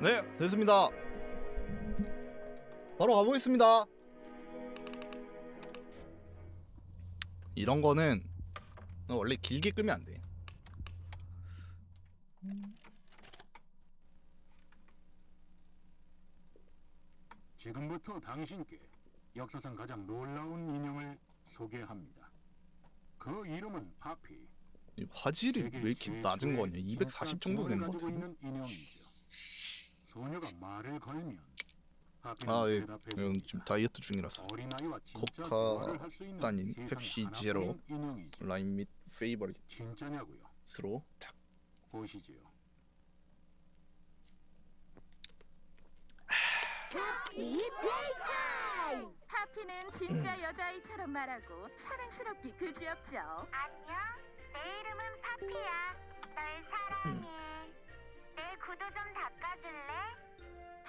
네, 됐습니다. 바로 가보겠습니다. 이런 거는 원래 길게 끌면 안 돼. 지금부터 당신께 역사상 가장 놀라운 인형을 소개합니다. 그 이름은 파피. 이 화질이 왜 이렇게 낮은 거냐? 240 정도 되는 것 가지고 같은데. 인형이죠. 소녀가 말을 걸면 아, 예. 이건 지금 다이어트 중이라서. 코카 따님, 펩시 제로. 라인 및 페이버릿으로 진짜냐고요? 탁. 보시지요. 하피는 진짜 여자아이처럼 말하고 사랑스럽기 그지없죠. 안녕.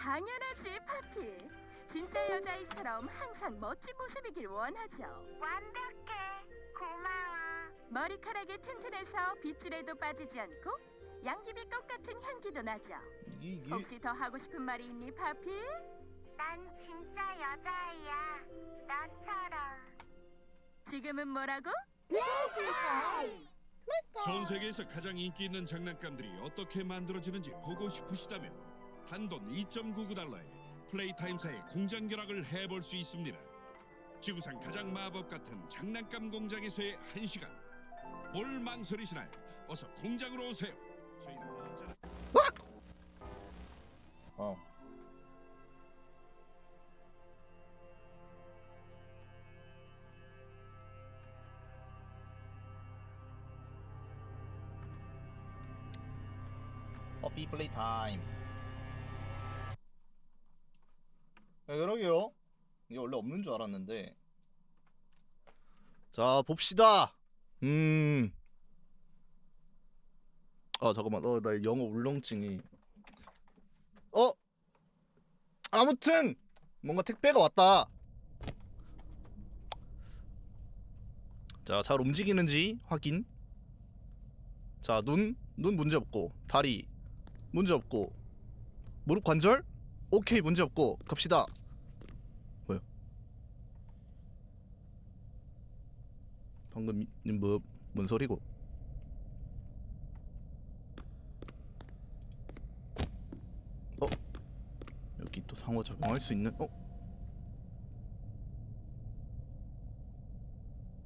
당연하지, 파피. 진짜 여자아이처럼 항상 멋진 모습이길 원하죠. 완벽해. 고마워. 머리카락이 튼튼해서 빗줄에도 빠지지 않고 양귀비 꽃 같은 향기도 나죠. 이게 이게 혹시 더 하고 싶은 말이 있니, 파피? 난 진짜 여자아이야. 너처럼. 지금은 뭐라고? 전 세계에서 가장 인기 있는 장난감들이 어떻게 만들어지는지 보고 싶으시다면 단돈 2.99달러에 플레이타임사의 공장 결합을 해볼 수 있습니다. 지구상 가장 마법 같은 장난감 공장에서의 한 시간. 뭘 망설이시나요? 어서 공장으로 오세요. 저희는 언제나 어. 허피 플레이 타임. 네, 그러게요. 이게 원래 없는 줄 알았는데. 자, 봅시다. 음. 아, 잠깐만. 어, 나 영어 울렁증이. 어? 아무튼 뭔가 택배가 왔다. 자, 잘 움직이는지 확인. 자, 눈, 눈 문제 없고, 다리 문제 없고, 무릎 관절 오케이 문제 없고, 갑시다. 뭐야? 방금 이- 뭐, 뭔 소리고? 여기 또 상호 작용할 수 있는 어?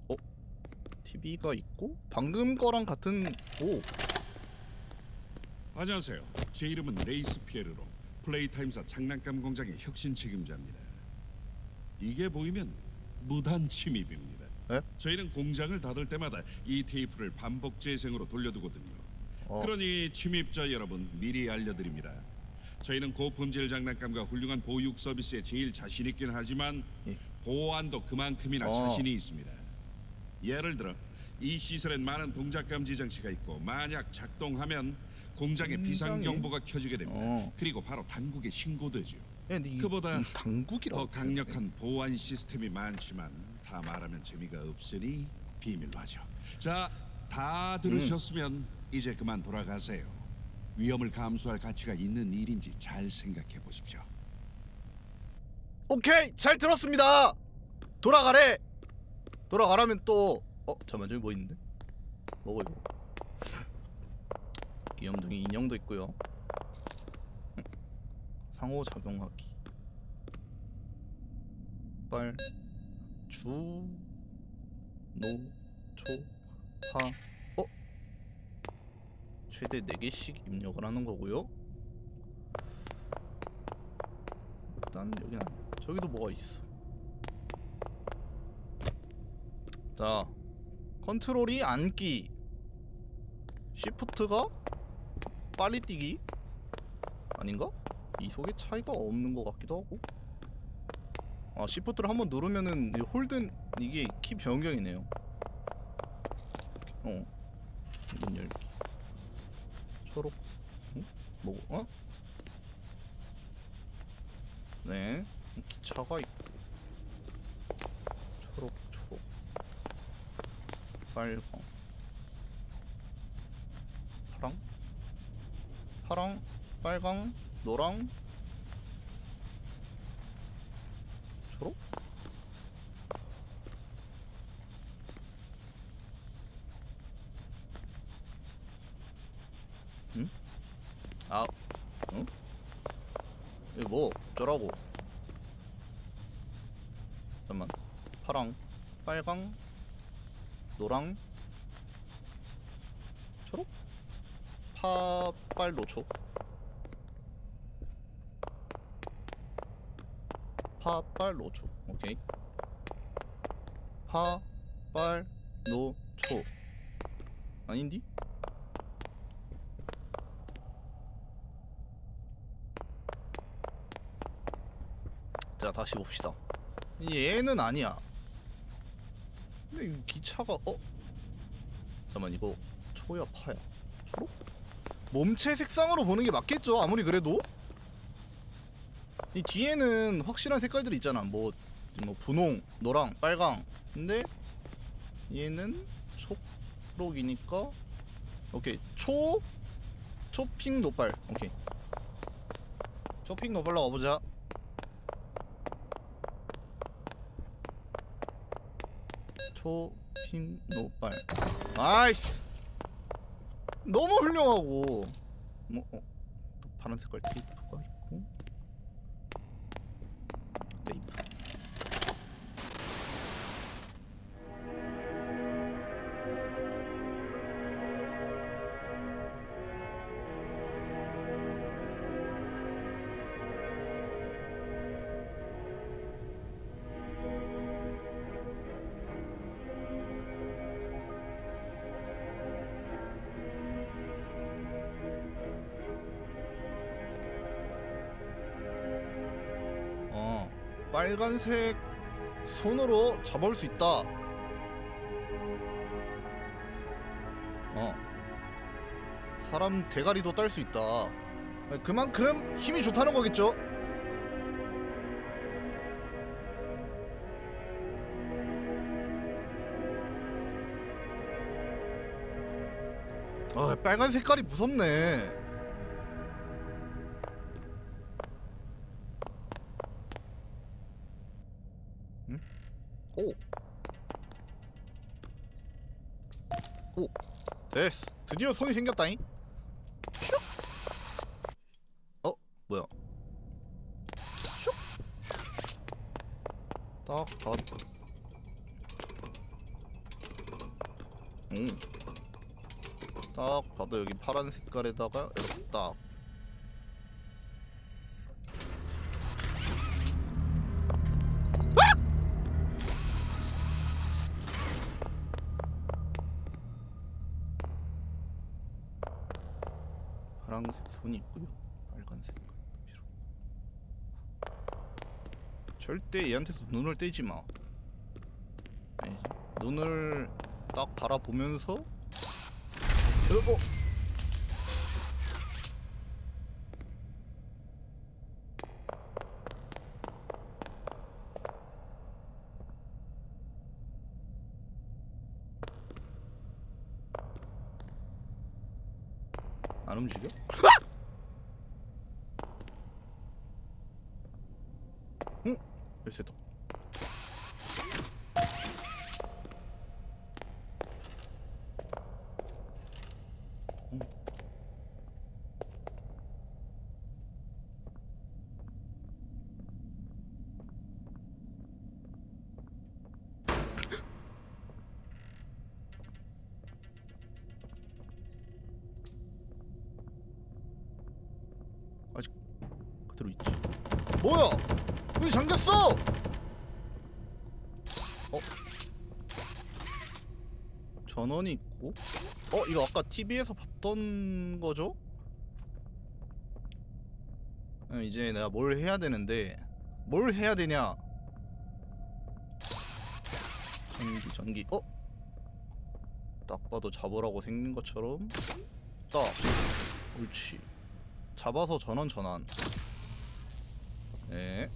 어? TV가 있고 방금 거랑 같은 오 안녕하세요. 제 이름은 레이스 피에르로 플레이타임사 장난감 공장의 혁신 책임자입니다. 이게 보이면 무단 침입입니다. 에? 저희는 공장을 닫을 때마다 이 테이프를 반복 재생으로 돌려두거든요. 어, 그러니 침입자 여러분 미리 알려드립니다. 저희는 고품질 장난감과 훌륭한 보육 서비스에 제일 자신 있긴 하지만 예. 보안도 그만큼이나 어. 자신이 있습니다. 예를 들어 이 시설엔 많은 동작 감지 장치가 있고 만약 작동하면 공장에 비상 굉장히- 경보가 켜지게 됩니다. 어. 그리고 바로 당국에 신고되죠. 예, 근데 이, 그보다 이 당국이라고 더 강력한 보안 시스템이 많지만 다 말하면 재미가 없으니 비밀로 하죠. 자, 다 들으셨으면 이제 그만 돌아가세요. 위험을 감수할 가치가 있는 일인지 잘 생각해 보십시오. 오케이 잘 들었습니다 돌아가래 돌아가라면 또 어? 잠깐만 저기 뭐 있는데? 뭐고 이거 귀염둥이 인형도 있고요 음. 상호작용하기 빨 주, 노, 초, 파, 어? 최대 4개씩 입력을 하는 거고요. 일단 여긴 아니야. 저기도 뭐가 있어? 자 컨트롤이 앉기 시프트가 빨리 뛰기. 아닌가? 이 속에 차이가 없는 것 같기도 하고 아 시프트를 한번 누르면은 이 홀든 이게 키 변경이네요. 어. 문 열기 초록. 응? 뭐 어? 네. 기차가 있고. 초록 초록. 빨강. 파랑? 파랑? 빨강? 노랑 초록 응? 아, 응? 이거 뭐 어쩌라고 잠깐만 파랑 빨강 노랑 초록 파빨 노초. 파빨 노초. 오케이. 파빨 노초. 아닌디? 자 다시 봅시다. 얘는 아니야 근데 이 기차가 어? 잠깐만 이거 초야 파야? 초록? 몸체 색상으로 보는 게 맞겠죠 아무리 그래도? 이 뒤에는 확실한 색깔들이 있잖아. 뭐, 뭐 분홍 노랑 빨강. 근데 얘는 초록이니까 오케이. 초 초핑 노빨. 오케이. 초핑 노빨로 가보자 초핑 노빨. 나이스 너무 훌륭하고. 뭐 어, 또 파란 색깔 테이프 빨간색 손으로 잡아올 수 있다. 어. 사람 대가리도 딸 수 있다. 그만큼 힘이 좋다는 거겠죠? 아 빨간 색깔이 무섭네 손이 생겼다잉. 슉. 어, 뭐야? 슉. 딱 봐. 음. 딱 봐도 여기 파란 색깔에다가 딱. 파란색 손이 있고요. 빨간색 필요. 절대 얘한테서 눈을 떼지 마. 눈을 딱 바라보면서 어, 어. 움직여? 응? 열쇠다. 응. 그대로 있지. 뭐야? 왜 잠겼어? 어? 전원이 있고. 어 이거 아까 TV에서 봤던 거죠? 어, 이제 내가 뭘 해야 되는데 뭘 해야 되냐? 전기 전기. 어? 딱 봐도 잡으라고 생긴 것처럼 딱. 옳지. 잡아서 전원 전환. 예.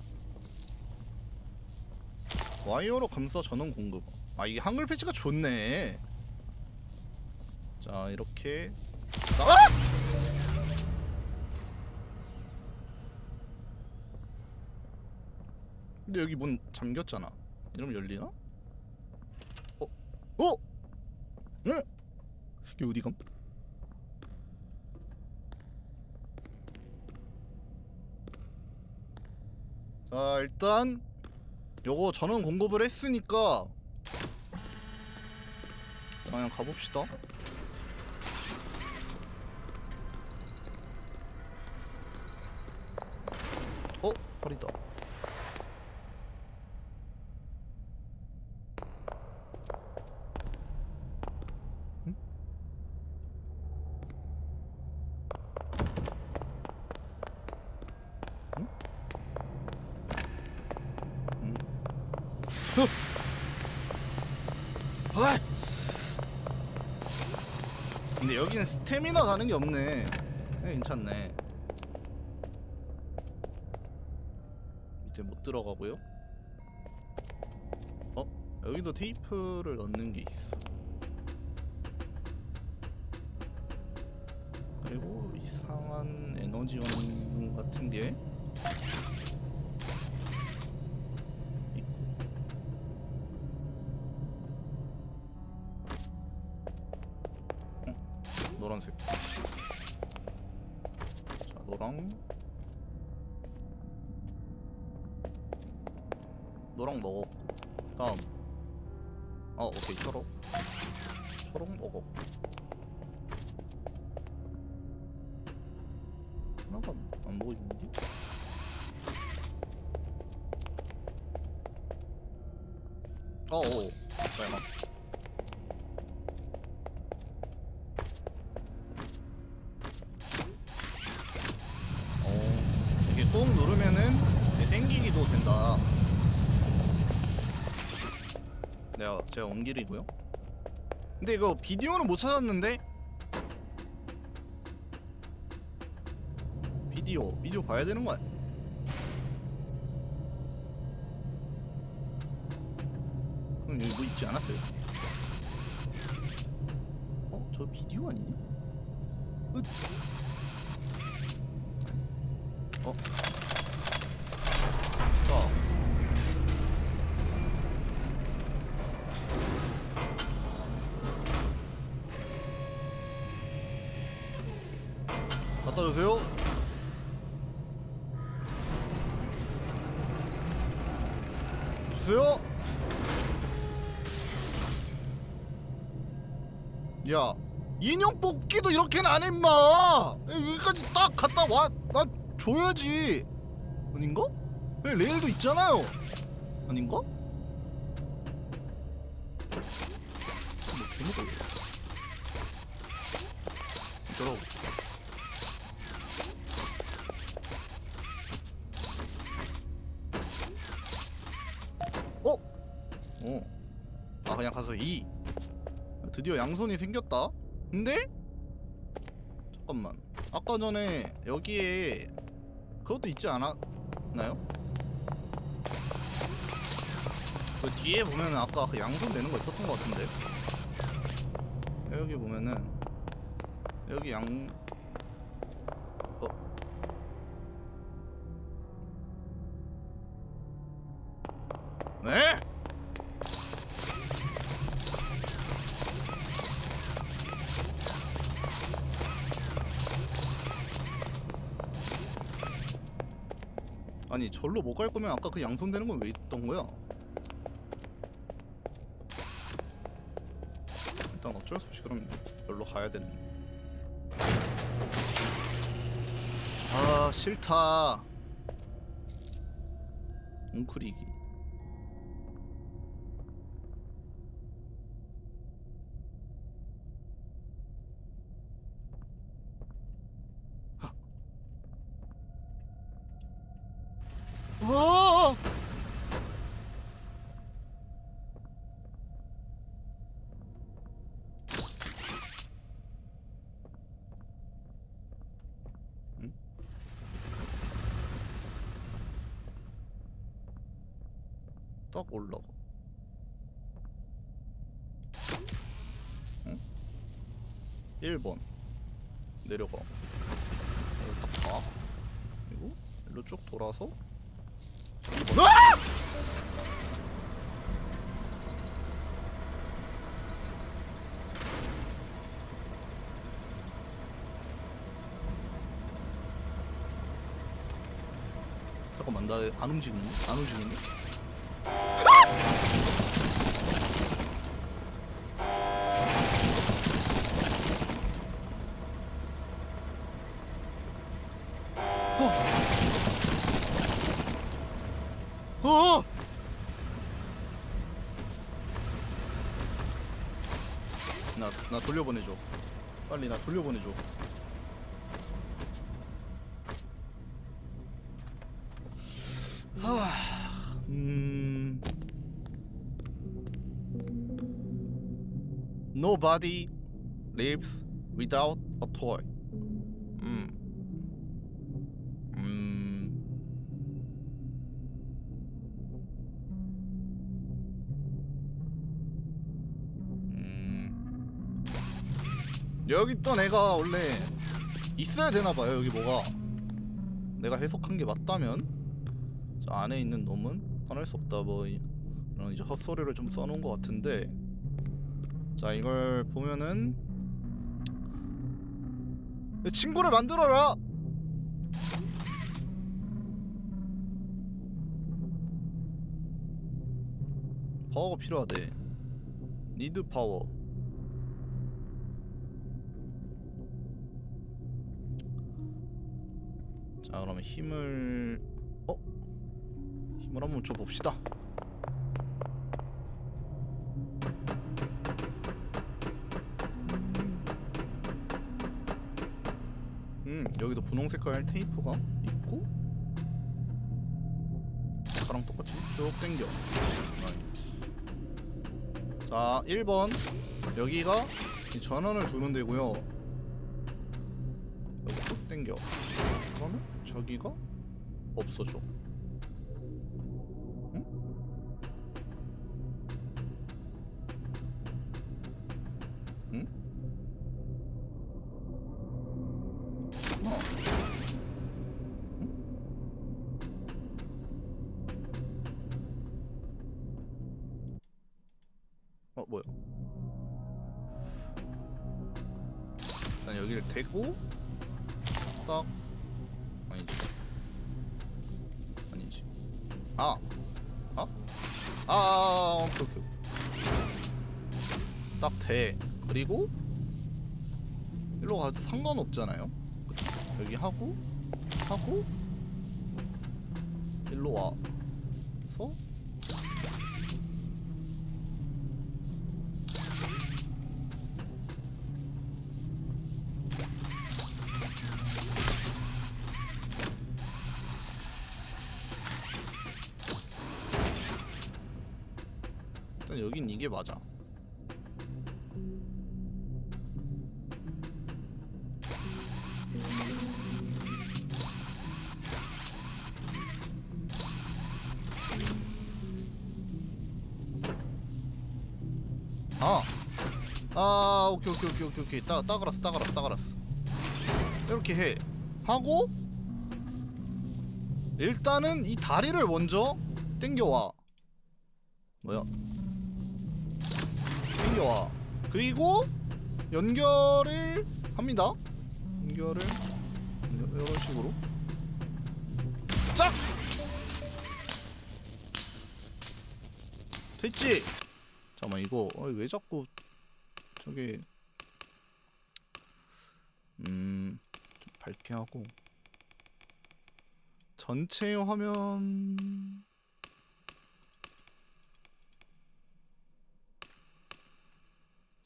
와이어로 감싸 전원 공급. 아 이게 한글 패치가 좋네. 자 이렇게. 아! 근데 여기 문 잠겼잖아. 이러면 열리나? 어? 어? 응? 새끼 어디 감? 자 일단 요거 전원 공급을 했으니까 그냥 가봅시다. 어? 팔이다. 응? 응? 응? 어! 아이! 근데 여기는 스태미나 가는 게 없네. 네, 괜찮네. 이제 못 들어가고요. 어? 여기도 테이프를 넣는 게 있어. 그리고 이상한 에너지원 같은 게 빨간 어 이게 꾹 누르면은 땡기기도 된다 내가 제가 온 길이고요. 근데 이거 비디오는 못 찾았는데 비디오 비디오 봐야 되는 거 아니야? 있지 않았어요? 어? 저 비디오 아니니? 으. 어? 자 갖다 주세요. 주세요. 야, 인형 뽑기도 이렇게는 안 해, 임마. 여기까지 딱 갔다 와, 나 줘야지. 아닌가? 왜 레일도 있잖아요. 아닌가? 뭐 개먹어. 들어. 어? 드디어 양손이 생겼다 근데? 잠깐만 아까 전에 여기에 그것도 있지 않았나요? 그 뒤에 보면은 아까 그 양손 되는 거 있었던 것 같은데 여기 보면은 여기 양 어? 네? 아니 절로 못 갈 거면 아까 그 양손 되는 건 왜 있던 거야? 일단 어쩔 수 없이 그럼 절로 가야 되는. 아 싫다. 웅크리기. 썩 올라가 응? 1번 내려가 여기 딱 가. 그리고 일로 쭉 돌아서 으아! 잠깐만 나 안 움직이네? 안 움직이네? 어! 어! 나, 나 돌려보내줘. 빨리 나 돌려보내줘. 하, 음. Nobody lives without a toy. 여기 또 내가 원래 있어야 되나 봐요. 여기 뭐가. 내가 해석한 게 맞다면 저 안에 있는 놈은 떠날 수 없다 뭐 이- 이런 이제 헛소리를 좀 써놓은 것 같은데. 자 이걸 보면은 친구를 만들어라! 파워가 필요하대. 니드 파워 자 그러면 힘을 어? 힘을 한번 줘봅시다. 음 여기도 분홍 색깔 테이프가 있고 아까랑 똑같이 쭉 당겨. 자 1번. 여기가 이 전원을 두는 데고요. 여기 쭉 당겨. 그러면 저기가 없어져 응? 응? 어. 어 뭐야? 일단 여기를 대고 딱 그리고 일로 가도 상관없잖아요? 여기 하고 하고 일로 와서 일단 여긴 이게 맞아. 아, 오케이, 오케이, 오케이, 오케이, 오케이, 따, 따그랐어, 따그랐어, 따그랐어. 이렇게 해. 하고 일단은 이 다리를 먼저 당겨와. 뭐야? 당겨와. 그리고 연결을 합니다. 연결을 이런 식으로. 짝! 됐지? 잠깐만 이거 어, 왜 자꾸 저기 음좀 밝게 하고. 전체 화면.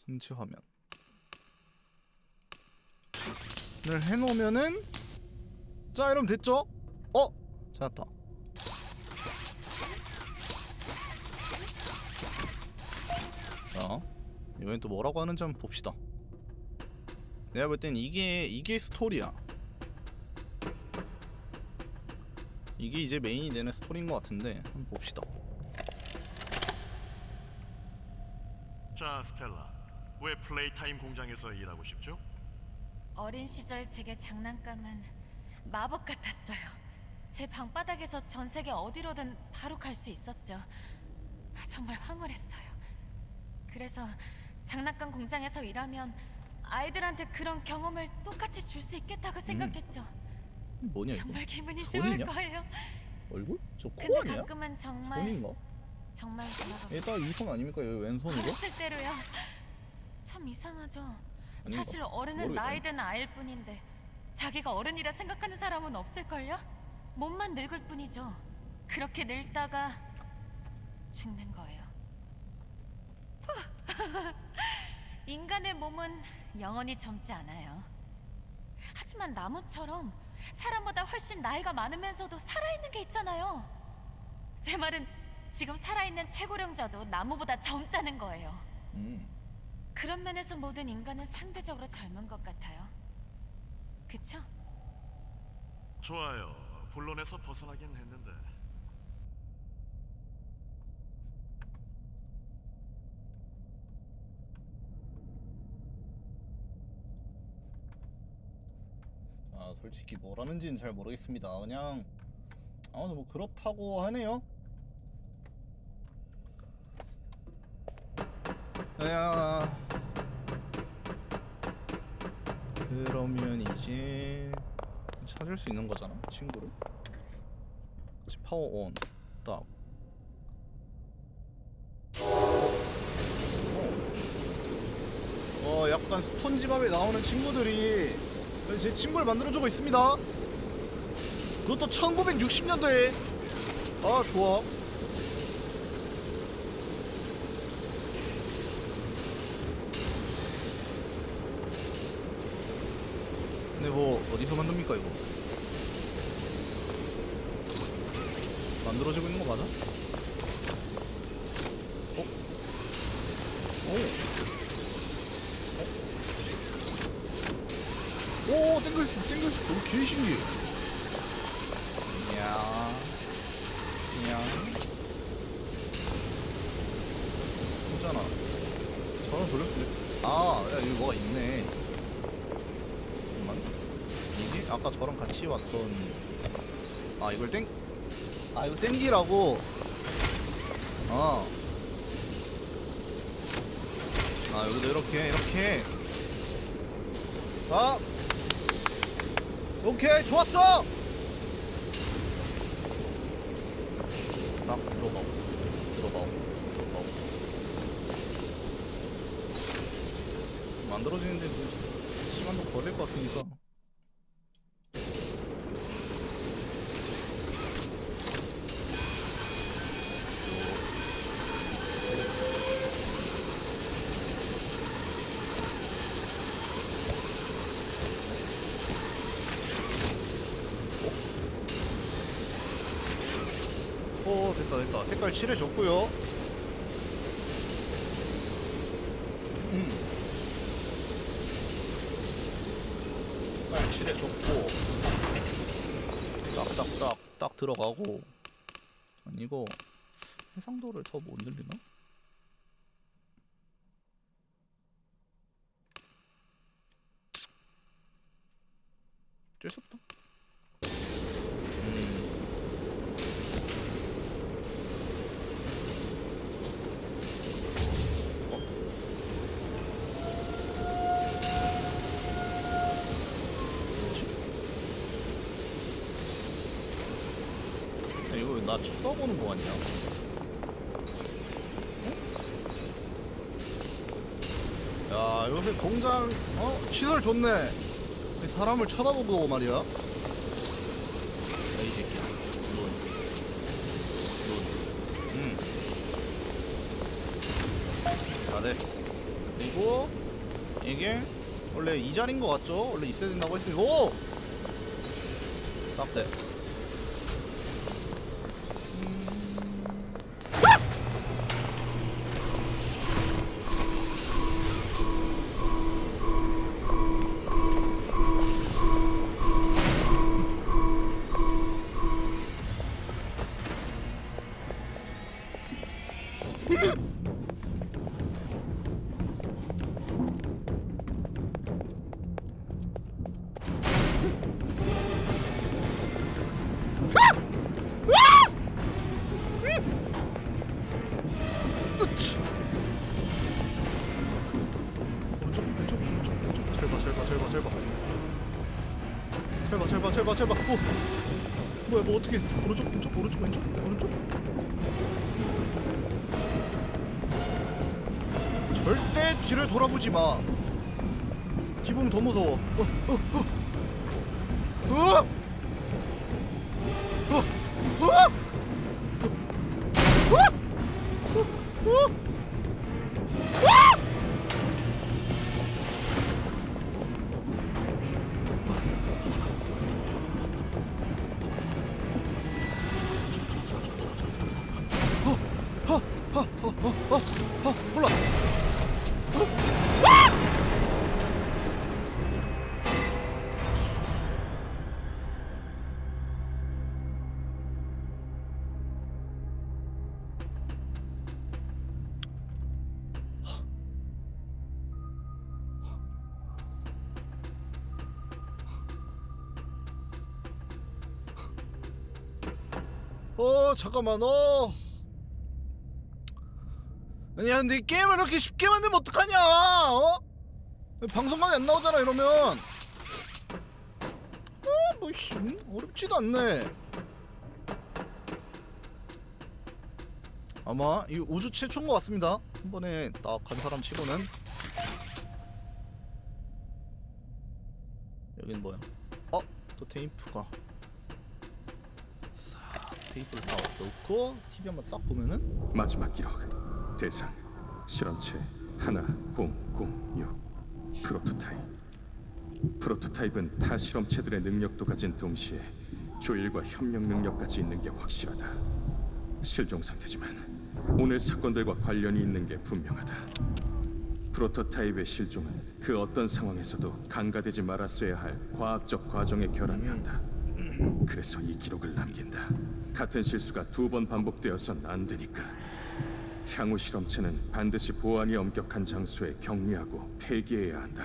전체 화면. 을 해놓으면은 자 이러면 됐죠? 어? 찾았다. 자 이번엔 또 뭐라고 하는지 한번 봅시다 내가 볼 땐 이게 이게 스토리야 이게 이제 메인이 되는 스토리인 것 같은데 한번 봅시다 자, 스텔라. 왜 플레이타임 공장에서 일하고 싶죠? 어린 시절 제게 장난감은 마법 같았어요. 제 방바닥에서 전 세계 어디로든 바로 갈 수 있었죠. 정말 황홀했어요. 그래서 장난감 공장에서 일하면 아이들한테 그런 경험을 똑같이 줄 수 있겠다고 생각했죠. 뭐냐 이거 정말 기분이? 좋을 거예요. 얼굴? 저 코 근데 아니야? 가끔은 정말 손인가? 정말 돌아가. 얘딱 이손 아닙니까? 여기 왼손이고? 어렸을 때로요. 참 이상하죠. 아닌가? 사실 어른은 모르겠다. 나이 든 아이일 뿐인데 자기가 어른이라 생각하는 사람은 없을걸요? 몸만 늙을 뿐이죠. 그렇게 늙다가 죽는 거예요. 인간의 몸은 영원히 젊지 않아요. 하지만 나무처럼 사람보다 훨씬 나이가 많으면서도 살아있는 게 있잖아요. 제 말은 지금 살아있는 최고령자도 나무보다 젊다는 거예요. 음. 그런 면에서 모든 인간은 상대적으로 젊은 것 같아요. 그쵸? 좋아요. 본론에서 벗어나긴 했는데 아 솔직히 뭐라는지는 잘 모르겠습니다. 그냥 아무튼 뭐 그렇다고 하네요. 야 그러면 이제 찾을 수 있는 거잖아 친구를. 그치, 파워 온 딱. 어 약간 스폰지밥에 나오는 친구들이 제 친구를 만들어주고 있습니다. 그것도 1960년도에. 아 좋아. 근데 뭐 어디서 만듭니까 이거? 만들어지고 있는 거 맞아? 어? 오. 오 땡글스 땡글스 너무 개 신기해. 이야 이야 괜찮아. 저런 돌렸을 아야 여기 뭐가 있네. 잠깐만. 이게? 아까 저랑 같이 왔던. 아 이걸 땡 아 이거 땡기라고. 아. 아 여기도 이렇게 이렇게. 자 오케이 좋았어! 딱 들어가고 들어가고 들어가고. 만들어지는데 뭐 시간도 걸릴 것 같으니까 오 됐다 색깔 칠해줬고요 음. 색깔 칠해줬고 딱딱딱 딱 들어가고 아니 이거 해상도를 더 못 늘리나? 어쩔 수 없다 나 쳐다보는 거 같냐? 어? 야, 요새 공장, 어? 시설 좋네. 사람을 쳐다보고 말이야. 야, 이 새끼야. 넌. 넌. 음. 다 됐어. 그리고, 이게, 원래 이 자리인 거 같죠? 원래 있어야 된다고 했으니, 오! 딱 돼. 제발 제발 오 뭐야 뭐 어떻게 했어 오른쪽 오른쪽 오른쪽 왼쪽 오른쪽 절대 뒤를 돌아보지 마 기분 더 무서워 어, 어, 어. 어! 어! 어! 어! 어! 어! 어? 잠깐만 어 아니야 근데 이 게임을 이렇게 쉽게 만들면 어떡하냐 어? 방송망에 안 나오잖아 이러면. 어뭐 어렵지도 않네. 아마 이 우주 최초인 것 같습니다. 한 번에 딱한 사람 치고는. 여긴 뭐야? 어? 또 테이프가 싹 테이프를 다 넣고 TV 한번 싹 보면은 마지막 기록. 대상 실험체 하나 공공육. 프로토타입. 프로토타입은 타 실험체들의 능력도 가진 동시에 조일과 협력 능력까지 있는 게 확실하다. 실종 상태지만 오늘 사건들과 관련이 있는 게 분명하다. 프로토타입의 실종은 그 어떤 상황에서도 간과되지 말았어야 할 과학적 과정의 결함이 한다. 그래서 이 기록을 남긴다 같은 실수가 두 번 반복되어선 안 되니까 향후 실험체는 반드시 보안이 엄격한 장소에 격리하고 폐기해야 한다.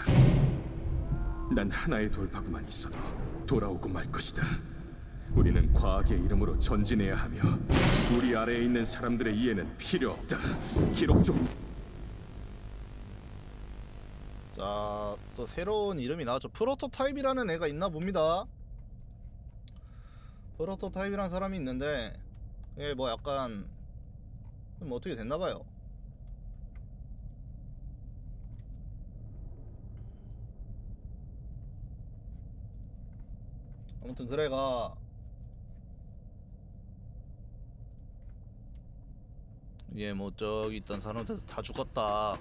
난 하나의 돌파구만 있어도 돌아오고 말 것이다. 우리는 과학의 이름으로 전진해야 하며 우리 아래에 있는 사람들의 이해는 필요 없다. 기록 좀 자, 또 새로운 이름이 나왔죠. 프로토타입이라는 애가 있나 봅니다. 프로토타입이라는 사람이 있는데, 이게 뭐 약간, 뭐 어떻게 됐나봐요. 아무튼 그래가 이게 뭐 저기 있던 사람들 다 죽었다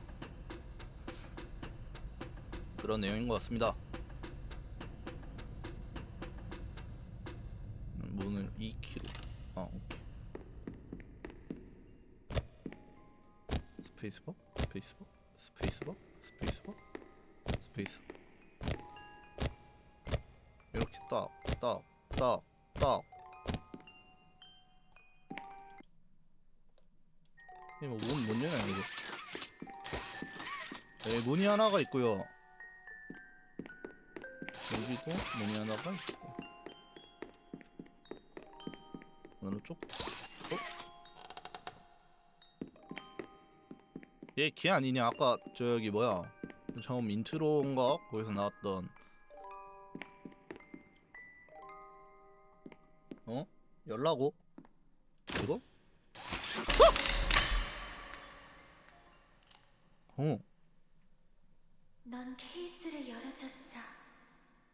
그런 내용인 것 같습니다. 문을 2키로. 아 오케이. 스페이스바, 스페이스바, 스페이스바, 스페이스바, 스페이스. 이렇게 딱, 딱, 딱, 딱. 이거 뭐 문, 문 열냐 이거? 네, 문이 하나가 있고요. 여기도 문이 하나가 있고 어느 쪽? 어? 얘걔 아니냐 아까 저기 뭐야 처음 인트로인가 거기서 나왔던 어? 열라고?